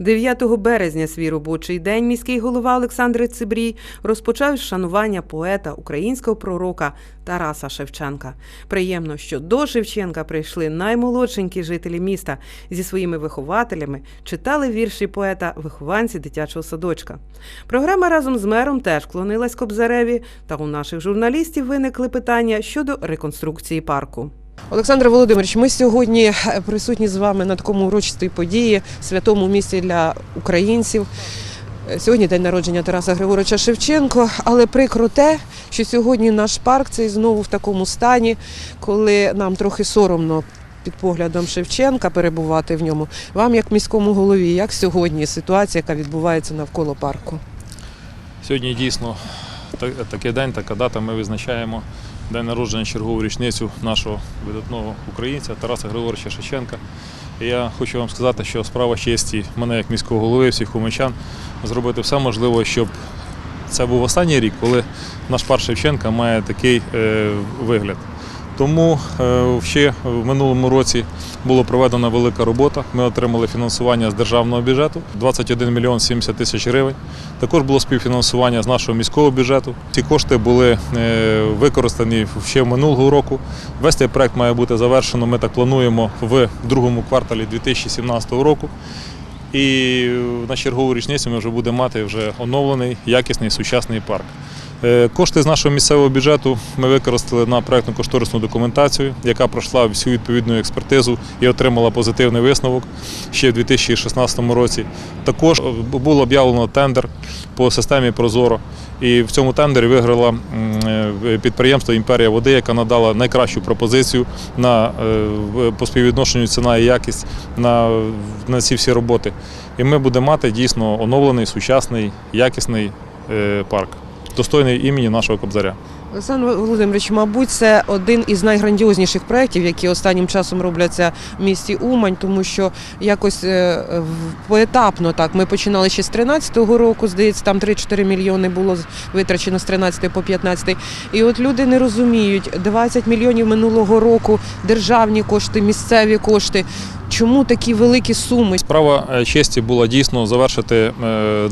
9 березня свій робочий день міський голова Олександр Цибрій розпочав з шанування поета, українського пророка Тараса Шевченка. Приємно, що до Шевченка прийшли наймолодшенькі жителі міста зі своїми вихователями, читали вірші поета вихованці дитячого садочка. Програма разом з мером теж вклонилась Кобзареві, та у наших журналістів виникли питання щодо реконструкції парку. Олександр Володимирович, ми сьогодні е, присутні з вами на такому урочистій події, святому місці для українців. Е, Сьогодні день народження Тараса Григоровича Шевченко, але прикро те, що сьогодні наш парк цей знову в такому стані, коли нам трохи соромно під поглядом Шевченка перебувати в ньому. Вам, як міському голові, як сьогодні ситуація, яка відбувається навколо парку? Сьогодні дійсно такий день, така дата. Ми визначаємо день народження чергову річницю нашого видатного українця Тараса Григоровича Шевченка. І я хочу вам сказати, що справа честі мене як міського голови, всіх хумичан, зробити все можливе, щоб це був останній рік, коли наш пар Шевченка має такий е, вигляд. Тому е, ще в минулому році була проведена велика робота. Ми отримали фінансування з державного бюджету 21 мільйон 70 тисяч гривень. Також було співфінансування з нашого міського бюджету. Ці кошти були е, використані ще минулого року. Весь цей проект має бути завершено. Ми так плануємо в другому кварталі 2017 року. І на чергову річницю ми вже будемо мати вже оновлений, якісний сучасний парк. Е, Кошти з нашого місцевого бюджету ми використали на проєктну кошторисну документацію, яка пройшла всю відповідну експертизу і отримала позитивний висновок ще в 2016 році. Також е, було об'явлено тендер по системі Прозоро. І в цьому тендері виграла е, підприємство Імперія води, яка надала найкращу пропозицію на по співвідношенню ціна і якість на, на ці всі роботи. І ми будемо мати дійсно оновлений, сучасний, якісний парк, достойний імені нашого кобзаря. Олександр Володимирович, мабуть, це один із найграндіозніших проєктів, які останнім часом робляться в місті Умань, тому що якось е, поетапно так. Ми починали ще з 13-го року, здається, там 3-4 мільйони було витрачено з 13 по 15. І от люди не розуміють, 20 мільйонів минулого року, державні кошти, місцеві кошти. Чому такі великі суми? Справа е, честі була дійсно завершити е,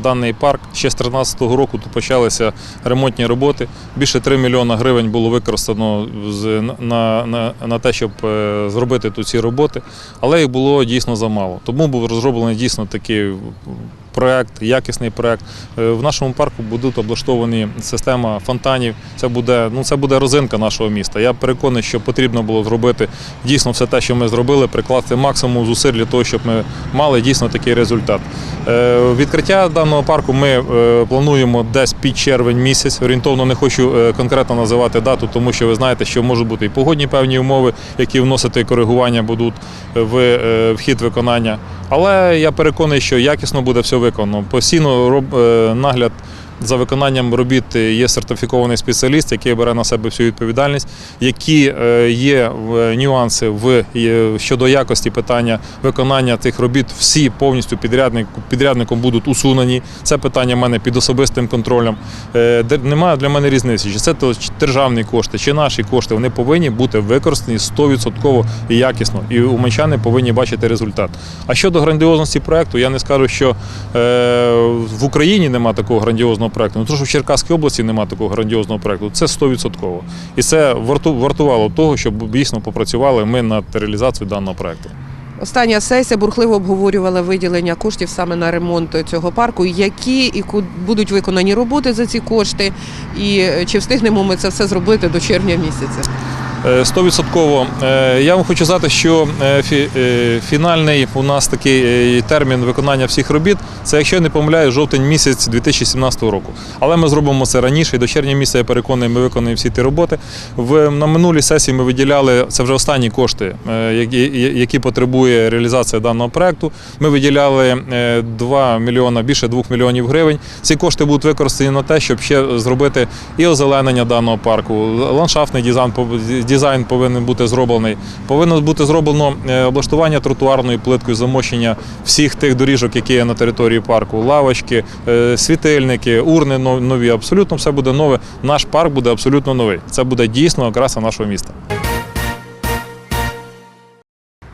даний парк. Ще з 2013 року тут почалися ремонтні роботи. Більше 3 мільйона гривень було використано на, на, на те, щоб е, зробити тут ці роботи, але їх було дійсно замало. Тому був розроблений дійсно такий проект, якісний проект. Е, В нашому парку будуть облаштовані система фонтанів. Це буде, ну, це буде розинка нашого міста. Я переконаний, що потрібно було зробити дійсно все те, що ми зробили, прикласти максимум зусиль для того, щоб ми мали дійсно такий результат. Е, Відкриття даного парку ми е, плануємо десь під червень місяць. Орієнтовно не хочу конкретно називати дату, тому що ви знаєте, що можуть бути і погодні певні умови, які вносити коригування будуть в е, в хід виконання. Але я переконаний, що якісно буде все виконано. Постійно е, нагляд за виконанням робіт є сертифікований спеціаліст, який бере на себе всю відповідальність, які е, є нюанси в щодо якості питання виконання цих робіт. Всі повністю підрядник, підрядником будуть усунені. Це питання в мене під особистим контролем. Е, Немає для мене різниці, чи це державні кошти, чи наші кошти. Вони повинні бути використані 100% і якісно. І уманчани повинні бачити результат. А щодо грандіозності проекту, я не скажу, що е, в Україні немає такого грандіозного проекту. Ну, тому що в Черкаській області немає такого грандіозного проекту. Це 100%. І це вартувало того, щоб дійсно попрацювали ми над реалізацією даного проекту. Остання сесія бурхливо обговорювала виділення коштів саме на ремонт цього парку. Які і будуть виконані роботи за ці кошти, і е, чи встигнемо ми це все зробити до червня місяця? Е, Стовідсотково. Е, Я вам хочу сказати, що е, фі- фінальний у нас такий термін виконання всіх робіт це, якщо я не помиляю, жовтень місяць 2017 року. Але ми зробимо це раніше, і до червня місяця я переконаний, ми виконаємо всі ті роботи. В на минулій сесії ми виділяли це вже останні кошти, які, які потребує реалізація даного проекту. Ми виділяли е, 2 мільйона, більше 2 мільйонів гривень. Ці кошти будуть використані на те, щоб ще зробити і озеленення даного парку, ландшафтний дизайн, дизайн повинен бути зроблений. Повинно бути зроблено е, облаштування тротуарною плиткою, замощення всіх тих доріжок, які є на території парку, лавочки, е, світильники, урни нові. Абсолютно все буде нове. Наш парк буде абсолютно новий. Це буде дійсно окраса нашого міста.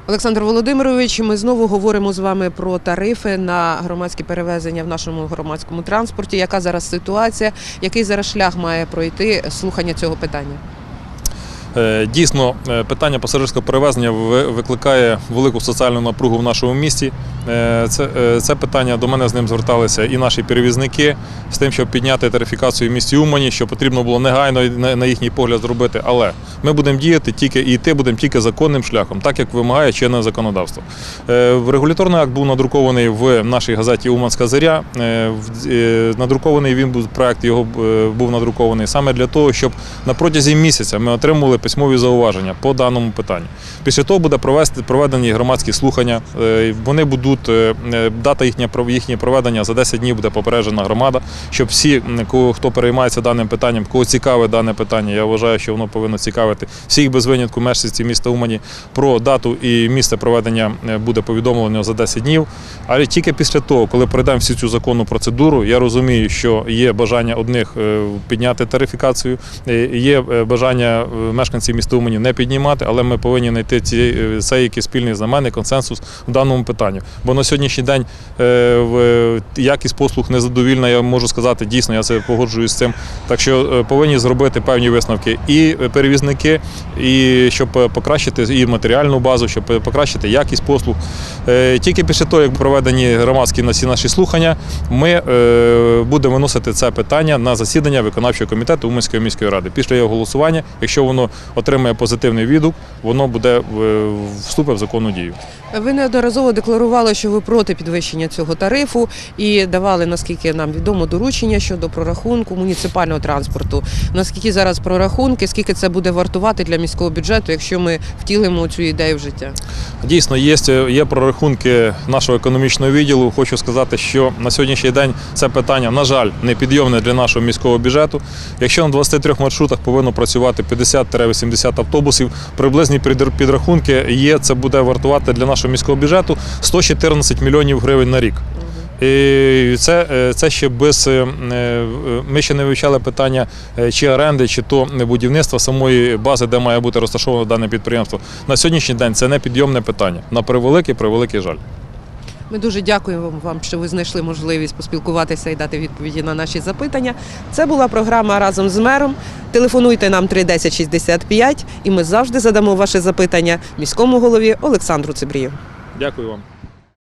Олександр Володимирович, ми знову говоримо з вами про тарифи на громадські перевезення в нашому громадському транспорті. Яка зараз ситуація? Який зараз шлях має пройти слухання цього питання? Е, Дійсно, е, питання пасажирського перевезення викликає велику соціальну напругу в нашому місті. Е, Це, це питання до мене з ним зверталися і наші перевізники з тим, щоб підняти тарифікацію в місті Умані, що потрібно було негайно на- їхній погляд зробити. Але ми будемо діяти тільки і йти будемо тільки законним шляхом, так як вимагає чинне законодавство. Регуляторний акт був надрукований в нашій газеті Уманська е, Надрукований він був проект його був надрукований саме для того, щоб на протязі місяця ми отримували письмові зауваження по даному питанню. Після того буде провести проведені громадські слухання. Е, Вони будуть е, е, дата їхнє проведення за 10 днів буде попереджена громада, щоб всі, хто переймається даним питанням, кого цікаве дане питання. Я вважаю, що воно повинно цікавити всіх без винятку мешканців міста Умані. Про дату і місце проведення буде повідомлено за 10 днів. Але тільки після того, коли пройдемо всю цю законну процедуру, я розумію, що є бажання одних підняти тарифікацію, є бажання е, мешканців міста Умані не піднімати, але ми повинні знайти ці, е, цей який спільний знаменний консенсус в даному питанні. Бо на сьогоднішній день е, в- якість послуг незадовільна, я можу сказати, дійсно, я це погоджуюсь з цим. Так що е, повинні зробити певні висновки і перевізники, і щоб е, покращити і матеріальну базу, щоб е, покращити якість послуг. Е, Тільки після того, як проведені громадські на всі наші слухання, ми е, будемо виносити це питання на засідання виконавчого комітету Уманської міської ради. Після його голосування, якщо воно отримає позитивний відгук, воно буде е, вступить в законну дію. Ви неодноразово декларували, що ви проти підвищення цього тарифу і давали, наскільки нам відомо, доручення щодо прорахунку муніципального транспорту. Наскільки зараз прорахунки, скільки це буде вартувати для міського бюджету, якщо ми втілимо цю ідею в життя? Дійсно, є, є прорахунки нашого економічного відділу. Хочу сказати, що на сьогоднішній день це питання, на жаль, не підйомне для нашого міського бюджету. Якщо на 23 маршрутах повинно працювати 50-80 автобусів, приблизні підрахунки є, це буде вартувати для нашого міського бюджету 114 мільйонів гривень на рік. І це, е, це ще без е, е, ми ще не вивчали питання чи оренди, чи то будівництва самої бази, де має бути розташоване дане підприємство. На сьогоднішній день це не підйомне питання. На превеликий, превеликий жаль. Ми дуже дякуємо вам, що ви знайшли можливість поспілкуватися і дати відповіді на наші запитання. Це була програма разом з мером. Телефонуйте нам 31065 і ми завжди задамо ваше запитання міському голові Олександру Цибрію. Дякую вам.